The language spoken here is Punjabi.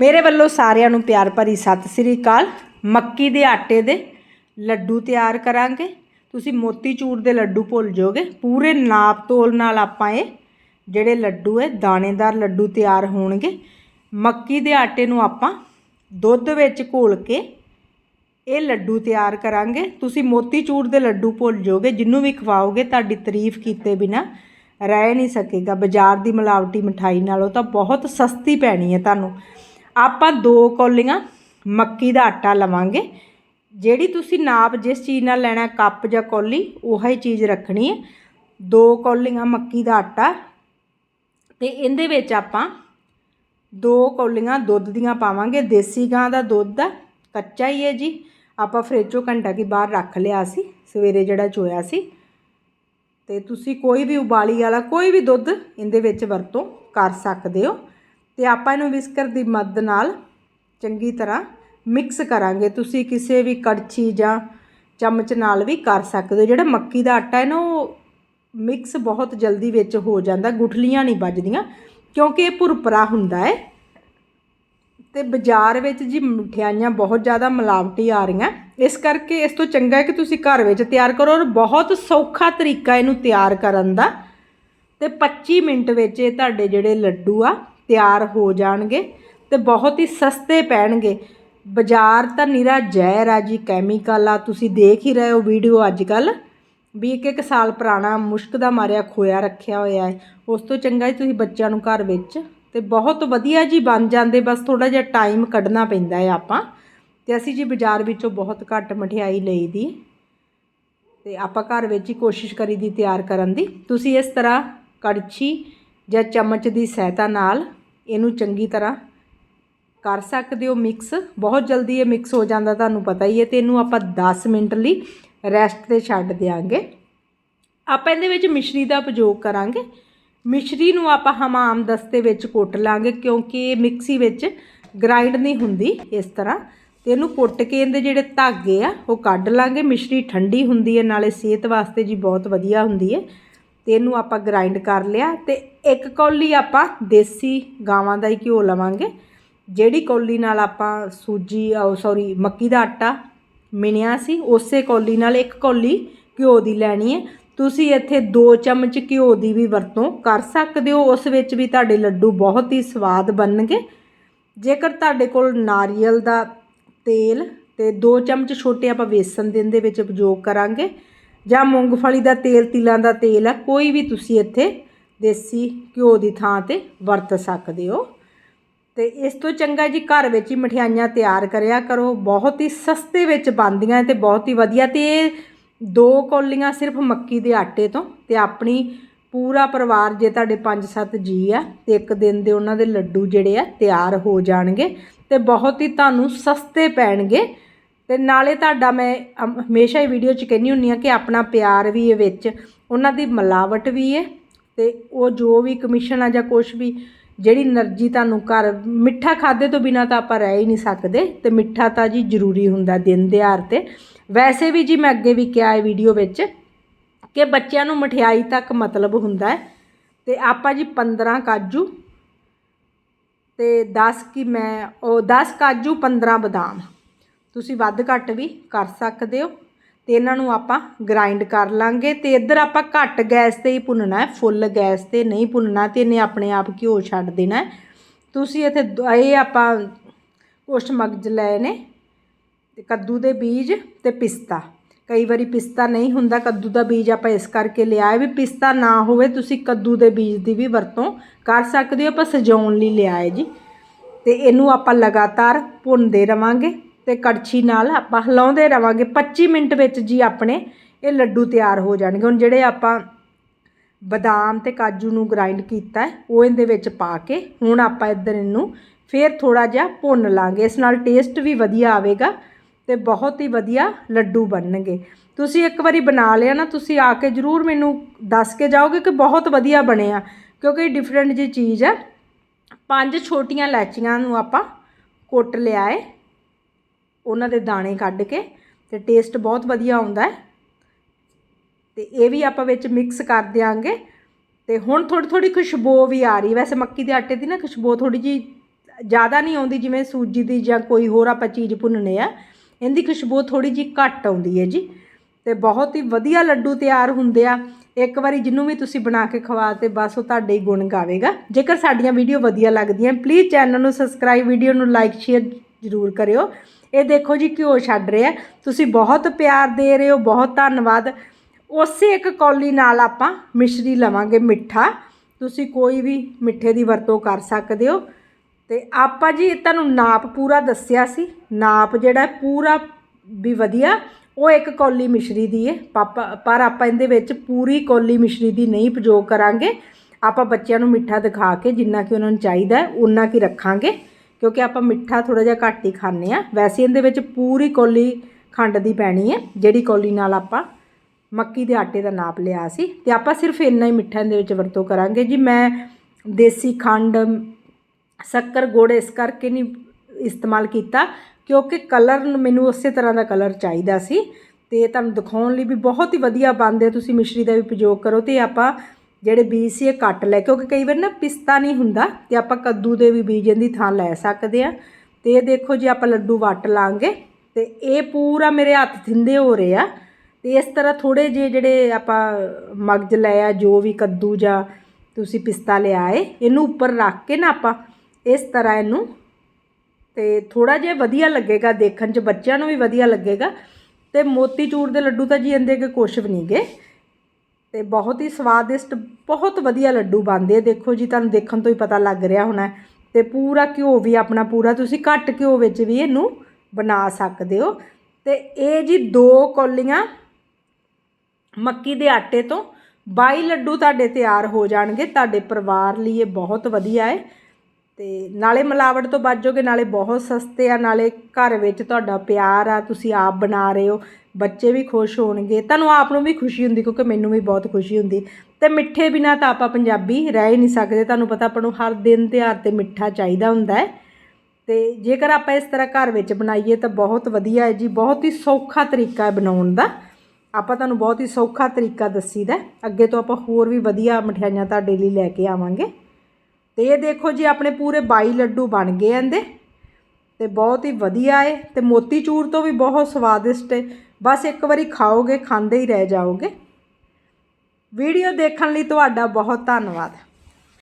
ਮੇਰੇ ਵੱਲੋਂ ਸਾਰਿਆਂ ਨੂੰ ਪਿਆਰ ਭਰੀ ਸਤਿ ਸ੍ਰੀ ਅਕਾਲ। ਮੱਕੀ ਦੇ ਆਟੇ ਦੇ ਲੱਡੂ ਤਿਆਰ ਕਰਾਂਗੇ। ਤੁਸੀਂ ਮੋਤੀਚੂਰ ਦੇ ਲੱਡੂ ਭੁੱਲ ਜਾਓਗੇ। ਪੂਰੇ ਨਾਪ ਤੋਲ ਨਾਲ ਆਪਾਂ ਇਹ ਜਿਹੜੇ ਲੱਡੂ ਹੈ, ਦਾਣੇਦਾਰ ਲੱਡੂ ਤਿਆਰ ਹੋਣਗੇ। ਮੱਕੀ ਦੇ ਆਟੇ ਨੂੰ ਆਪਾਂ ਦੁੱਧ ਵਿੱਚ ਘੋਲ ਕੇ ਇਹ ਲੱਡੂ ਤਿਆਰ ਕਰਾਂਗੇ। ਤੁਸੀਂ ਮੋਤੀਚੂਰ ਦੇ ਲੱਡੂ ਭੁੱਲ ਜਾਓਗੇ। ਜਿੰਨੂੰ ਵੀ ਖਵਾਓਗੇ, ਤੁਹਾਡੀ ਤਾਰੀਫ ਕੀਤੇ ਬਿਨਾ ਰਹਿ ਨਹੀਂ ਸਕੇਗਾ। ਬਾਜ਼ਾਰ ਦੀ ਮਿਲਾਵਟੀ ਮਠਾਈ ਨਾਲੋਂ ਤਾਂ ਬਹੁਤ ਸਸਤੀ ਪੈਣੀ ਹੈ ਤੁਹਾਨੂੰ। ਆਪਾਂ ਦੋ ਕੌਲੀਆਂ ਮੱਕੀ ਦਾ ਆਟਾ ਲਵਾਂਗੇ। ਜਿਹੜੀ ਤੁਸੀਂ ਨਾਪ ਜਿਸ ਚੀਜ਼ ਨਾਲ ਲੈਣਾ, ਕੱਪ ਜਾਂ ਕੌਲੀ, ਉਹੀ ਚੀਜ਼ ਰੱਖਣੀ ਹੈ। ਦੋ ਕੌਲੀਆਂ ਮੱਕੀ ਦਾ ਆਟਾ ਤੇ ਇਹਦੇ ਵਿੱਚ ਆਪਾਂ ਦੋ ਕੌਲੀਆਂ ਦੁੱਧ ਦੀਆਂ ਪਾਵਾਂਗੇ। ਦੇਸੀ ਗਾਂ ਦਾ ਦੁੱਧ ਆ ਕੱਚਾ ਹੀ ਹੈ ਜੀ। ਆਪਾਂ ਫਰਿੱਜ ਚੋਂ ਘੰਟਾ ਕੀ ਬਾਹਰ ਰੱਖ ਲਿਆ ਸੀ, ਸਵੇਰੇ ਜਿਹੜਾ ਚੋਇਆ ਸੀ। ਤੇ ਤੁਸੀਂ ਕੋਈ ਵੀ ਉਬਾਲੀ ਵਾਲਾ ਕੋਈ ਵੀ ਦੁੱਧ ਇਹਦੇ ਵਿੱਚ ਵਰਤੋਂ ਕਰ ਸਕਦੇ ਹੋ। ਤੇ ਆਪਾਂ ਇਹਨੂੰ ਵਿਸਕਰ ਦੀ ਮਦਦ ਨਾਲ ਚੰਗੀ ਤਰ੍ਹਾਂ ਮਿਕਸ ਕਰਾਂਗੇ। ਤੁਸੀਂ ਕਿਸੇ ਵੀ ਕੜਛੀ ਜਾਂ ਚਮਚ ਨਾਲ ਵੀ ਕਰ ਸਕਦੇ ਹੋ। ਜਿਹੜਾ ਮੱਕੀ ਦਾ ਆਟਾ ਹੈ ਨਾ, ਉਹ ਮਿਕਸ ਬਹੁਤ ਜਲਦੀ ਵਿੱਚ ਹੋ ਜਾਂਦਾ, ਗੁਠਲੀਆਂ ਨਹੀਂ ਵੱਜਦੀਆਂ, ਕਿਉਂਕਿ ਇਹ ਭੁਰਪਰਾ ਹੁੰਦਾ ਹੈ। ਤੇ ਬਾਜ਼ਾਰ ਵਿੱਚ ਜੀ ਮਠਿਆਈਆਂ ਬਹੁਤ ਜ਼ਿਆਦਾ ਮਿਲਾਵਟੀ ਆ ਰਹੀਆਂ। ਇਸ ਕਰਕੇ ਇਸ ਤੋਂ ਚੰਗਾ ਹੈ ਕਿ ਤੁਸੀਂ ਘਰ ਵਿੱਚ ਤਿਆਰ ਕਰੋ ਔਰ ਬਹੁਤ ਸੌਖਾ ਤਰੀਕਾ ਇਹਨੂੰ ਤਿਆਰ ਕਰਨ ਦਾ। ਤੇ 25 ਮਿੰਟ ਵਿੱਚ ਇਹ ਤੁਹਾਡੇ ਜਿਹੜੇ ਲੱਡੂ ਆ ਤਿਆਰ ਹੋ ਜਾਣਗੇ ਤੇ ਬਹੁਤ ਹੀ ਸਸਤੇ ਪੈਣਗੇ। ਬਾਜ਼ਾਰ ਤਾਂ ਨਿਰਾ ਜ਼ਹਿਰ ਆ ਜੀ ਕੈਮੀਕਲ ਆ, ਤੁਸੀਂ ਦੇਖ ਹੀ ਰਹੇ ਹੋ ਵੀਡੀਓ ਅੱਜ ਕੱਲ ਵੀ ਇੱਕ ਇੱਕ ਸਾਲ ਪੁਰਾਣਾ ਮੁਸ਼ਕ ਦਾ ਮਾਰਿਆ ਖੋਇਆ ਰੱਖਿਆ ਹੋਇਆ ਹੈ। ਉਸ ਤੋਂ ਚੰਗਾ ਜੀ ਤੁਸੀਂ ਬੱਚਿਆਂ ਨੂੰ ਘਰ ਵਿੱਚ ਤੇ ਬਹੁਤ ਵਧੀਆ ਜੀ ਬਣ ਜਾਂਦੇ, ਬਸ ਥੋੜਾ ਜਿਹਾ ਟਾਈਮ ਕੱਢਣਾ ਪੈਂਦਾ ਹੈ ਆਪਾਂ। ਤੇ ਅਸੀਂ ਜੀ ਬਾਜ਼ਾਰ ਵਿੱਚੋਂ ਬਹੁਤ ਘੱਟ ਮਠਿਆਈ ਲਈ ਦੀ ਤੇ ਆਪਾਂ ਘਰ ਵਿੱਚ ਹੀ ਕੋਸ਼ਿਸ਼ ਕਰੀ ਦੀ ਤਿਆਰ ਕਰਨ ਦੀ। ਤੁਸੀਂ ਇਸ ਤਰ੍ਹਾਂ ਕੜਛੀ ਜਾਂ ਚਮਚ ਦੀ ਸਹਾਇਤਾ ਨਾਲ ਇਹਨੂੰ ਚੰਗੀ ਤਰ੍ਹਾਂ ਕਰ ਸਕਦੇ ਹੋ ਮਿਕਸ ਬਹੁਤ ਜਲਦੀ ਇਹ ਮਿਕਸ ਹੋ ਜਾਂਦਾ, ਤੁਹਾਨੂੰ ਪਤਾ ਹੀ ਹੈ ਤੇ ਇਹਨੂੰ ਆਪਾਂ 10 ਮਿੰਟ ਲਈ ਰੈਸਟ ਤੇ ਛੱਡ ਦਿਆਂਗੇ। ਆਪਾਂ ਇਹਦੇ ਵਿੱਚ ਮਿਸ਼ਰੀ ਦਾ ਪ੍ਰਯੋਗ ਕਰਾਂਗੇ। ਮਿਸ਼ਰੀ ਨੂੰ ਆਪਾਂ ਹਮਾਮ ਦਸਤੇ ਵਿੱਚ ਕੁੱਟ ਲਾਂਗੇ ਕਿਉਂਕਿ ਇਹ ਮਿਕਸੀ ਵਿੱਚ ਗ੍ਰਾਈਂਡ ਨਹੀਂ ਹੁੰਦੀ ਇਸ ਤਰ੍ਹਾਂ। ਤੇ ਇਹਨੂੰ ਕੁੱਟ ਕੇ ਇਹਦੇ ਜਿਹੜੇ ਧਾਗੇ ਆ, ਉਹ ਕੱਢ ਲਾਂਗੇ। ਮਿਸ਼ਰੀ ਠੰਡੀ ਹੁੰਦੀ ਹੈ, ਨਾਲੇ ਸਿਹਤ ਵਾਸਤੇ ਜੀ ਬਹੁਤ ਵਧੀਆ ਹੁੰਦੀ ਹੈ। ਤੇ ਇਹਨੂੰ ਆਪਾਂ ਗ੍ਰਾਈਂਡ ਕਰ ਲਿਆ ਤੇ ਇੱਕ ਕੌਲੀ ਆਪਾਂ ਦੇਸੀ ਗਾਵਾਂ ਦਾ ਹੀ ਘਿਓ ਲਵਾਂਗੇ। ਜਿਹੜੀ ਕੌਲੀ ਨਾਲ ਆਪਾਂ ਸੂਜੀ ਸੌਰੀ ਮੱਕੀ ਦਾ ਆਟਾ ਮਿਣਿਆ ਸੀ, ਉਸੇ ਕੌਲੀ ਨਾਲ ਇੱਕ ਕੌਲੀ ਘਿਓ ਦੀ ਲੈਣੀ ਹੈ। ਤੁਸੀਂ ਇੱਥੇ 2 ਚਮਚ ਘਿਓ ਦੀ ਵੀ ਵਰਤੋਂ ਕਰ ਸਕਦੇ ਹੋ। ਉਸ ਵਿੱਚ ਵੀ ਤੁਹਾਡੇ ਲੱਡੂ ਬਹੁਤ ਹੀ ਸਵਾਦ ਬਣਨਗੇ। ਜੇਕਰ ਤੁਹਾਡੇ ਕੋਲ ਨਾਰੀਅਲ ਦਾ ਤੇਲ ਤੇ 2 ਚਮਚ ਛੋਟੇ ਆਪਾਂ ਵੇਸਣ ਦੇ ਦੇ ਵਿੱਚ ਉਪਯੋਗ ਕਰਾਂਗੇ। ਜਾਂ ਮੂੰਗਫਲੀ ਦਾ ਤੇਲ, ਤਿਲਾਂ ਦਾ ਤੇਲ ਆ, ਕੋਈ ਵੀ ਤੁਸੀਂ ਇੱਥੇ ਦੇਸੀ ਘਿਓ ਦੀ ਥਾਂ ਤੇ ਵਰਤ ਸਕਦੇ ਹੋ। ਤੇ ਇਸ ਤੋਂ ਚੰਗਾ ਜੀ ਘਰ ਵਿੱਚ ਹੀ ਮਠਿਆਈਆਂ ਤਿਆਰ ਕਰਿਆ ਕਰੋ। ਬਹੁਤ ਹੀ ਸਸਤੇ ਵਿੱਚ ਬਣਦੀਆਂ ਤੇ ਬਹੁਤ ਹੀ ਵਧੀਆ। ਤੇ ਇਹ ਦੋ ਕੌਲੀਆਂ ਸਿਰਫ ਮੱਕੀ ਦੇ ਆਟੇ ਤੋਂ ਤੇ ਆਪਣੀ ਪੂਰਾ ਪਰਿਵਾਰ ਜੇ ਤੁਹਾਡੇ 5-7 ਜੀ ਆ ਤੇ ਇੱਕ ਦਿਨ ਦੇ ਉਹਨਾਂ ਦੇ ਲੱਡੂ ਜਿਹੜੇ ਆ ਤਿਆਰ ਹੋ ਜਾਣਗੇ ਤੇ ਬਹੁਤ ਹੀ ਤੁਹਾਨੂੰ ਸਸਤੇ ਪੈਣਗੇ। ਅਤੇ ਨਾਲੇ ਤੁਹਾਡਾ ਮੈਂ ਹਮੇਸ਼ਾ ਹੀ ਵੀਡੀਓ 'ਚ ਕਹਿੰਦੀ ਹੁੰਦੀ ਹਾਂ ਕਿ ਆਪਣਾ ਪਿਆਰ ਵੀ ਇਹ ਵਿੱਚ, ਉਹਨਾਂ ਦੀ ਮਿਲਾਵਟ ਵੀ ਹੈ ਅਤੇ ਉਹ ਜੋ ਵੀ ਕਮਿਸ਼ਨ ਆ ਜਾਂ ਕੁਛ ਵੀ, ਜਿਹੜੀ એનર્ਜੀ ਤੁਹਾਨੂੰ ਘਰ, ਮਿੱਠਾ ਖਾਦੇ ਤੋਂ ਬਿਨਾ ਤਾਂ ਆਪਾਂ ਰਹਿ ਹੀ ਨਹੀਂ ਸਕਦੇ ਤੇ ਮਿੱਠਾ ਤਾਂ ਜੀ ਜ਼ਰੂਰੀ ਹੁੰਦਾ ਦਿਨ ਦਿਹਾੜ ਤੇ। ਵੈਸੇ ਵੀ ਜੀ ਮੈਂ ਅੱਗੇ ਵੀ ਕਿਹਾ ਹੈ ਵੀਡੀਓ ਵਿੱਚ ਕਿ ਬੱਚਿਆਂ ਨੂੰ ਮਠਿਆਈ ਤੱਕ ਮਤਲਬ ਹੁੰਦਾ ਹੈ ਤੇ ਆਪਾਂ ਜੀ 15 ਕਾਜੂ ਤੇ 10 ਕੀ ਮੈਂ, ਉਹ 10 ਕਾਜੂ 15 ਬਦਾਮ। ਤੁਸੀਂ ਵੱਧ ਘੱਟ ਵੀ ਕਰ ਸਕਦੇ ਹੋ। ਤੇ ਇਹਨਾਂ ਨੂੰ ਆਪਾਂ ਗ੍ਰਾਈਂਡ ਕਰ ਲਾਂਗੇ। ਤੇ ਇੱਧਰ ਆਪਾਂ ਘੱਟ ਗੈਸ ਤੇ ਹੀ ਭੁੰਨਣਾ ਹੈ। ਫੁੱਲ ਗੈਸ ਤੇ ਨਹੀਂ ਭੁੰਨਣਾ ਤੇ ਇਹਨੇ ਆਪਣੇ ਆਪ ਘਿਓ ਛੱਡ ਦੇਣਾ ਤੁਸੀਂ ਇੱਥੇ ਦ- ਇਹ ਆਪਾਂ ਕੁਛ ਮਗਜ ਲਏ ਨੇ। ਤੇ ਕੱਦੂ ਦੇ ਬੀਜ ਤੇ ਪਿਸਤਾ। ਕਈ ਵਾਰੀ ਪਿਸਤਾ ਨਹੀਂ ਹੁੰਦਾ। ਕੱਦੂ ਦਾ ਬੀਜ ਆਪਾਂ ਇਸ ਕਰਕੇ ਲਿਆ ਹੈ ਵੀ ਪਿਸਤਾ ਨਾ ਹੋਵੇ। ਤੁਸੀਂ ਕੱਦੂ ਦੇ ਬੀਜ ਦੀ ਵੀ ਵਰਤੋਂ ਕਰ ਸਕਦੇ ਹੋ। ਆਪਾਂ ਸਜਾਉਣ ਲਈ ਲਿਆ ਹੈ ਜੀ। ਤੇ ਇਹਨੂੰ ਆਪਾਂ ਲਗਾਤਾਰ ਭੁੰਨਦੇ ਰਵਾਂਗੇ। ਤੇ ਕੜਛੀ ਨਾਲ ਆਪਾਂ ਹਿਲਾਉਂਦੇ ਰਵਾਂਗੇ। 25 ਮਿੰਟ ਵਿੱਚ ਜੀ ਆਪਣੇ ਇਹ ਲੱਡੂ ਤਿਆਰ ਹੋ ਜਾਣਗੇ। ਹੁਣ ਜਿਹੜੇ ਆਪਾਂ ਬਦਾਮ ਤੇ ਕਾਜੂ ਨੂੰ ਗ੍ਰਾਈਂਡ ਕੀਤਾ ਹੈ, ਉਹ ਇਹਦੇ ਵਿੱਚ ਪਾ ਕੇ ਹੁਣ ਆਪਾਂ ਇੱਧਰ ਇਹਨੂੰ ਫੇਰ ਥੋੜਾ ਜਿਹਾ ਭੁੰਨ ਲਾਂਗੇ। ਇਸ ਨਾਲ ਟੇਸਟ ਵੀ ਵਧੀਆ ਆਵੇਗਾ ਤੇ ਬਹੁਤ ਹੀ ਵਧੀਆ ਲੱਡੂ ਬਣਨਗੇ। ਤੁਸੀਂ ਇੱਕ ਵਾਰੀ ਬਣਾ ਲਿਆ ਨਾ, ਤੁਸੀਂ ਆ ਕੇ ਜਰੂਰ ਮੈਨੂੰ ਦੱਸ ਕੇ ਜਾਓਗੇ ਕਿ ਬਹੁਤ ਵਧੀਆ ਬਣੇ ਆ, ਕਿਉਂਕਿ ਡਿਫਰੈਂਟ ਜੀ ਚੀਜ਼ ਹੈ। ਪੰਜ ਛੋਟੀਆਂ ਇਲਾਚੀਆਂ ਨੂੰ ਆਪਾਂ ਕੁੱਟ ਲਿਆ ਏ ਉਹਨਾਂ ਦੇ ਦਾਣੇ ਕੱਢ ਕੇ ਤੇ ਟੇਸਟ ਬਹੁਤ ਵਧੀਆ ਆਉਂਦਾ ਹੈ। ਤੇ ਇਹ ਵੀ ਆਪਾਂ ਵਿੱਚ ਮਿਕਸ ਕਰ ਦਿਆਂਗੇ। ਤੇ ਹੁਣ ਥੋੜੀ ਥੋੜੀ ਖੁਸ਼ਬੂ ਵੀ ਆ ਰਹੀ ਵੈਸੇ ਮੱਕੀ ਦੇ ਆਟੇ ਦੀ ਨਾ ਖੁਸ਼ਬੂ ਥੋੜੀ ਜੀ ਜ਼ਿਆਦਾ ਨਹੀਂ ਆਉਂਦੀ ਜਿਵੇਂ ਸੂਜੀ ਦੀ ਜਾਂ ਕੋਈ ਹੋਰ ਆਪਾਂ ਚੀਜ਼ ਭੁੰਨਣੇ ਆ। ਇਹਦੀ ਖੁਸ਼ਬੂ ਥੋੜੀ ਜਿਹੀ ਘੱਟ ਆਉਂਦੀ ਹੈ ਜੀ। ਤੇ ਬਹੁਤ ਹੀ ਵਧੀਆ ਲੱਡੂ ਤਿਆਰ ਹੁੰਦੇ ਆ। ਇੱਕ ਵਾਰੀ ਜਿਹਨੂੰ ਵੀ ਤੁਸੀਂ ਬਣਾ ਕੇ ਖਵਾ ਤੇ ਬਸ ਉਹ ਤੁਹਾਡੇ ਹੀ ਗੁਣ ਗਾਵੇਗਾ। ਜੇਕਰ ਸਾਡੀਆਂ ਵੀਡੀਓ ਵਧੀਆ ਲੱਗਦੀਆਂ ਪਲੀਜ਼ ਚੈਨਲ ਨੂੰ ਸਬਸਕ੍ਰਾਈਬ ਵੀਡੀਓ ਨੂੰ ਲਾਈਕ ਸ਼ੇਅਰ ਜ਼ਰੂਰ ਕਰਿਓ। ਇਹ ਦੇਖੋ ਜੀ ਘਿਓ ਛੱਡ ਰਿਹਾ। ਤੁਸੀਂ ਬਹੁਤ ਪਿਆਰ ਦੇ ਰਹੇ ਹੋ, ਬਹੁਤ ਧੰਨਵਾਦ। ਉਸੇ ਇੱਕ ਕੌਲੀ ਨਾਲ ਆਪਾਂ ਮਿਸ਼ਰੀ ਲਵਾਂਗੇ ਮਿੱਠਾ। ਤੁਸੀਂ ਕੋਈ ਵੀ ਮਿੱਠੇ ਦੀ ਵਰਤੋਂ ਕਰ ਸਕਦੇ ਹੋ। ਤੇ ਆਪਾਂ ਜੀ ਤੁਹਾਨੂੰ ਨਾਪ ਪੂਰਾ ਦੱਸਿਆ ਸੀ। ਨਾਪ ਜਿਹੜਾ ਪੂਰਾ ਵੀ ਵਧੀਆ। ਉਹ ਇੱਕ ਕੌਲੀ ਮਿਸ਼ਰੀ ਦੀ ਹੈ। ਪਾਪਾ, ਪਰ ਆਪਾਂ ਇਹਦੇ ਵਿੱਚ ਪੂਰੀ ਕੌਲੀ ਮਿਸ਼ਰੀ ਦੀ ਨਹੀਂ ਪ੍ਰਯੋਗ ਕਰਾਂਗੇ। ਆਪਾਂ ਬੱਚਿਆਂ ਨੂੰ ਮਿੱਠਾ ਦਿਖਾ ਕੇ ਜਿੰਨਾ ਕਿ ਉਹਨਾਂ ਨੂੰ ਚਾਹੀਦਾ ਹੈ ਉਨਾ ਕੀ ਰੱਖਾਂਗੇ। ਕਿਉਂਕਿ ਆਪਾਂ ਮਿੱਠਾ ਥੋੜਾ ਜਿਹਾ ਘੱਟ ਹੀ ਖਾਂਦੇ ਆ ਵੈਸੇ ਇਹਦੇ ਵਿੱਚ ਪੂਰੀ ਕੌਲੀ ਖੰਡ ਦੀ ਪੈਣੀ ਹੈ, ਜਿਹੜੀ ਕੌਲੀ ਨਾਲ ਆਪਾਂ ਮੱਕੀ ਦੇ ਆਟੇ ਦਾ ਨਾਪ ਲਿਆ ਸੀ। ਤੇ ਆਪਾਂ ਸਿਰਫ ਇੰਨਾ ਹੀ ਮਿੱਠਾ ਇਹਦੇ ਵਿੱਚ ਵਰਤੋਂ ਕਰਾਂਗੇ। ਜੀ, ਮੈਂ ਦੇਸੀ ਖੰਡ, ਸ਼ੱਕਰ, ਗੁੜ ਇਸ ਕਰਕੇ ਨਹੀਂ ਇਸਤੇਮਾਲ ਕੀਤਾ, ਕਿਉਂਕਿ ਕਲਰ ਮੈਨੂੰ ਉਸੇ ਤਰ੍ਹਾਂ ਦਾ ਕਲਰ ਚਾਹੀਦਾ ਸੀ। ਤੇ ਤੁਹਾਨੂੰ ਦਿਖਾਉਣ ਲਈ ਵੀ ਬਹੁਤ ਹੀ ਵਧੀਆ ਬਣਦੇ ਆ। ਤੁਸੀਂ ਮਿਸ਼ਰੀ ਦਾ ਵੀ ਪ੍ਰਯੋਗ ਕਰੋ ਤੇ ਆਪਾਂ ਜਿਹੜੇ ਬੀਜ ਸੀ ਇਹ ਕੱਟ ਲੈ ਕਿਉਂਕਿ ਕਈ ਵਾਰ ਨਾ ਪਿਸਤਾ ਨਹੀਂ ਹੁੰਦਾ ਤੇ ਆਪਾਂ ਕੱਦੂ ਦੇ ਵੀ ਬੀਜ ਦੀ ਥਾਂ ਲੈ ਸਕਦੇ ਆ ਤੇ ਇਹ ਦੇਖੋ ਜੀ, ਆਪਾਂ ਲੱਡੂ ਵੱਟ ਲਾਂਗੇ ਤੇ ਇਹ ਪੂਰਾ ਮੇਰੇ ਹੱਥ ਥਿੰਦੇ ਹੋ ਰਹੇ ਆ। ਤੇ ਇਸ ਤਰ੍ਹਾਂ ਥੋੜੇ ਜਿਹੇ ਜਿਹੜੇ ਆਪਾਂ ਮਗਜ ਲੈ ਆ, ਜੋ ਵੀ ਕੱਦੂ ਜਾਂ ਤੁਸੀਂ ਪਿਸਤਾ ਲਿਆਏ ਇਹਨੂੰ ਉੱਪਰ ਰੱਖ ਕੇ ਨਾ ਆਪਾਂ ਇਸ ਤਰ੍ਹਾਂ ਇਹਨੂੰ ਤੇ ਥੋੜਾ ਜਿਹਾ ਵਧੀਆ ਲੱਗੇਗਾ ਦੇਖਣ 'ਚ, ਬੱਚਿਆਂ ਨੂੰ ਵੀ ਵਧੀਆ ਲੱਗੇਗਾ। ਤੇ ਮੋਤੀਚੂਰ ਦੇ ਲੱਡੂ ਤਾਂ ਜੀ ਇਹਦੇ ਅੱਗੇ ਕੁਛ ਵੀ ਨਹੀਂ ਨਹੀਂਗੇ ਤੇ ਬਹੁਤ ਹੀ ਸਵਾਦਿਸ਼ਟ, ਬਹੁਤ ਵਧੀਆ ਲੱਡੂ ਬਣਦੇ ਆ। ਦੇਖੋ ਜੀ, ਤੁਹਾਨੂੰ ਦੇਖਣ ਤੋਂ ਹੀ ਪਤਾ ਲੱਗ ਰਿਹਾ ਹੋਣਾ ਤੇ ਪੂਰਾ ਘਿਓ ਵੀ ਆਪਣਾ ਪੂਰਾ, ਤੁਸੀਂ ਘੱਟ ਘਿਓ ਵਿੱਚ ਵੀ ਇਹਨੂੰ ਬਣਾ ਸਕਦੇ ਹੋ। ਤੇ ਇਹ ਜੀ ਦੋ ਕੌਲੀਆਂ ਮੱਕੀ ਦੇ ਆਟੇ ਤੋਂ 22 ਲੱਡੂ ਤੁਹਾਡੇ ਤਿਆਰ ਹੋ ਜਾਣਗੇ। ਤੁਹਾਡੇ ਪਰਿਵਾਰ ਲਈ ਇਹ ਬਹੁਤ ਵਧੀਆ ਹੈ। ਤੇ ਨਾਲੇ ਮਿਲਾਵਟ ਤੋਂ ਬਚੋਗੇ ਨਾਲੇ ਬਹੁਤ ਸਸਤੇ ਆ, ਨਾਲੇ ਘਰ ਵਿੱਚ ਤੁਹਾਡਾ ਪਿਆਰ ਆ, ਤੁਸੀਂ ਆਪ ਬਣਾ ਰਹੇ ਹੋ। ਬੱਚੇ ਵੀ ਖੁਸ਼ ਹੋਣਗੇ, ਤੁਹਾਨੂੰ ਆਪ ਨੂੰ ਵੀ ਖੁਸ਼ੀ ਹੁੰਦੀ ਕਿਉਂਕਿ ਮੈਨੂੰ ਵੀ ਬਹੁਤ ਖੁਸ਼ੀ ਹੁੰਦੀ। ਤੇ ਮਿੱਠੇ ਬਿਨਾ ਤਾਂ ਆਪਾਂ ਪੰਜਾਬੀ ਰਹਿ ਹੀ ਨਹੀਂ ਸਕਦੇ, ਤੁਹਾਨੂੰ ਪਤਾ ਆਪਾਂ ਨੂੰ ਹਰ ਦਿਨ ਤਿਉਹਾਰ ਤੇ ਮਿੱਠਾ ਚਾਹੀਦਾ ਹੁੰਦਾ ਹੈ। ਤੇ ਜੇਕਰ ਆਪਾਂ ਇਸ ਤਰ੍ਹਾਂ ਘਰ ਵਿੱਚ ਬਣਾਈਏ ਤਾਂ ਬਹੁਤ ਵਧੀਆ ਹੈ ਜੀ, ਬਹੁਤ ਹੀ ਸੌਖਾ ਤਰੀਕਾ ਹੈ ਬਣਾਉਣ ਦਾ। ਆਪਾਂ ਤੁਹਾਨੂੰ ਬਹੁਤ ਹੀ ਸੌਖਾ ਤਰੀਕਾ ਦੱਸੀਦਾ ਅੱਗੇ ਤੋਂ ਆਪਾਂ ਹੋਰ ਵੀ ਵਧੀਆ ਮਠਿਆਈਆਂ ਤੁਹਾਡੇ ਲਈ ਲੈ ਕੇ ਆਵਾਂਗੇ। ਤੇ ਇਹ ਦੇਖੋ ਜੀ, ਆਪਣੇ ਪੂਰੇ 22 ਲੱਡੂ ਬਣ ਗਏ ਇਹਦੇ। ਤੇ ਬਹੁਤ ਹੀ ਵਧੀਆ ਹੈ ਤੇ ਮੋਤੀਚੂਰ ਤੋਂ ਵੀ ਬਹੁਤ ਸਵਾਦਿਸ਼ਟ ਬਸ ਇੱਕ ਵਾਰੀ ਖਾਓਗੇ ਖਾਂਦੇ ਹੀ ਰਹਿ ਜਾਓਗੇ। ਵੀਡੀਓ ਦੇਖਣ ਲਈ ਤੁਹਾਡਾ ਬਹੁਤ ਧੰਨਵਾਦ।